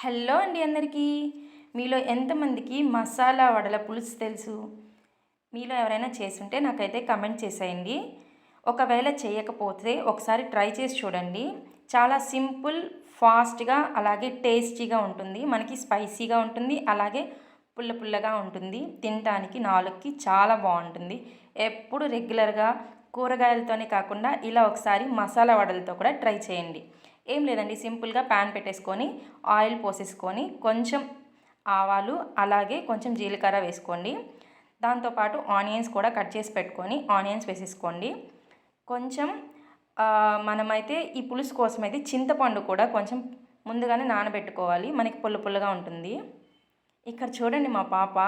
Hello అండి అందరికీ. మీలో ఎంతమందికి మసాలా వడల పులుసు తెలుసు? మీలో ఎవరైనా చేసుంటే నాకైతే కమెంట్ చేసేయండి. ఒకవేళ చేయకపోతే ఒకసారి ట్రై చేసి చూడండి. చాలా సింపుల్ ఫాస్ట్గా అలాగే టేస్టీగా ఉంటుంది. మనకి స్పైసీగా ఉంటుంది అలాగే పుల్ల పుల్లగా ఉంటుంది. తినడానికి నాలుగుకి చాలా బాగుంటుంది. ఎప్పుడు రెగ్యులర్గా కూరగాయలతోనే కాకుండా ఇలా ఒకసారి మసాలా వడలతో కూడా ట్రై చేయండి. ఏం లేదండి సింపుల్గా ప్యాన్ పెట్టేసుకొని ఆయిల్ పోసేసుకొని కొంచెం ఆవాలు అలాగే కొంచెం జీలకర్ర వేసుకోండి. దాంతోపాటు ఆనియన్స్ కూడా కట్ చేసి పెట్టుకొని ఆనియన్స్ వేసేసుకోండి. కొంచెం మనమైతే ఈ పులుసు కోసం అయితే చింతపండు కూడా కొంచెం ముందుగానే నానబెట్టుకోవాలి. మనకి పుల్ల పుల్లగా ఉంటుంది. ఇక్కడ చూడండి మా పాప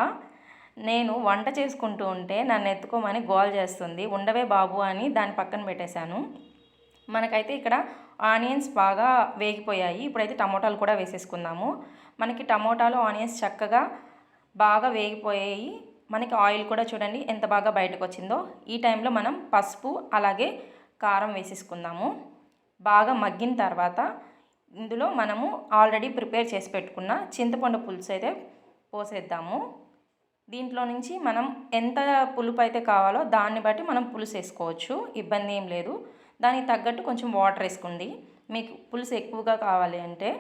నేను వంట చేసుకుంటూ ఉంటే నన్ను ఎత్తుకోమని గోల్ చేస్తుంది. ఉండవే బాబు అని దాని పక్కన పెట్టేశాను. మనకైతే ఇక్కడ ఆనియన్స్ బాగా వేగిపోయాయి. ఇప్పుడైతే టమోటాలు కూడా వేసేసుకుందాము. మనకి టమోటాలు ఆనియన్స్ చక్కగా బాగా వేగిపోయాయి. మనకి ఆయిల్ కూడా చూడండి ఎంత బాగా బయటకు వచ్చిందో ఈ టైంలో మనం పసుపు అలాగే కారం వేసేసుకుందాము. బాగా మగ్గిన తర్వాత ఇందులో మనము ఆల్రెడీ ప్రిపేర్ చేసి పెట్టుకున్న చింతపండు పులుసు అయితే పోసేద్దాము. దీంట్లో నుంచి మనం ఎంత పులుపు అయితే కావాలో దాన్ని బట్టి మనం పులుసు వేసుకోవచ్చు. ఇబ్బంది ఏం లేదు. దానికి తగ్గట్టు కొంచెం వాటర్ వేసుకుంది. మీకు పులుసు ఎక్కువగా కావాలి అంటే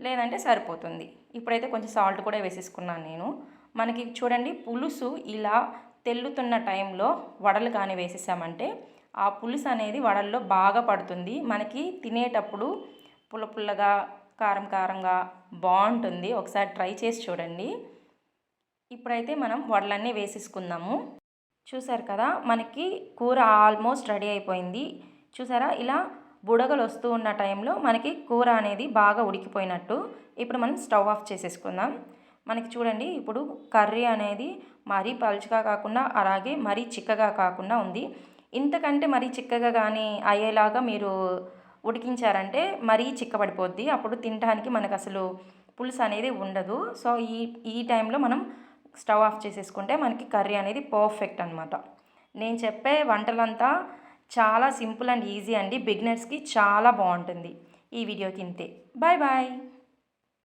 లేదంటే సరిపోతుంది. ఇప్పుడైతే కొంచెం సాల్ట్ కూడా వేసేసుకున్నాను నేను. మనకి చూడండి పులుసు ఇలా తెల్లుతున్న టైంలో వడలు కానీ వేసేసామంటే ఆ పులుసు అనేది వడల్లో బాగా పడుతుంది. మనకి తినేటప్పుడు పుల్ల పుల్లగా కారం కారంగా బాగుంటుంది. ఒకసారి ట్రై చేసి చూడండి. ఇప్పుడైతే మనం వడలన్నీ వేసేసుకుందాము. చూసారు కదా మనకి కూర ఆల్మోస్ట్ రెడీ అయిపోయింది. చూసారా? ఇలా బుడగలు వస్తూ ఉన్న టైంలో మనకి కూర అనేది బాగా ఉడికిపోయినట్టు ఇప్పుడు మనం స్టవ్ ఆఫ్ చేసేసుకుందాం. మనకి చూడండి ఇప్పుడు కర్రీ అనేది మరీ పలుచగా కాకుండా అలాగే మరీ చిక్కగా కాకుండా ఉంది. ఇంతకంటే మరీ చిక్కగా కానీ అయ్యేలాగా మీరు ఉడికించారంటే మరీ చిక్కబడిపోద్ది. అప్పుడు తినడానికి మనకు అసలు పులుసు అనేది ఉండదు. సో ఈ ఈ టైంలో మనం స్టవ్ ఆఫ్ చేసేసుకుంటే మనకి కర్రీ అనేది పర్ఫెక్ట్ అనమాట నేను చెప్పే వంటలంతా చాలా సింపుల్ అండ్ ఈజీ అండి. బిగినర్స్కి చాలా బాగుంటుంది. ఈ వీడియో తింటే. Bye bye.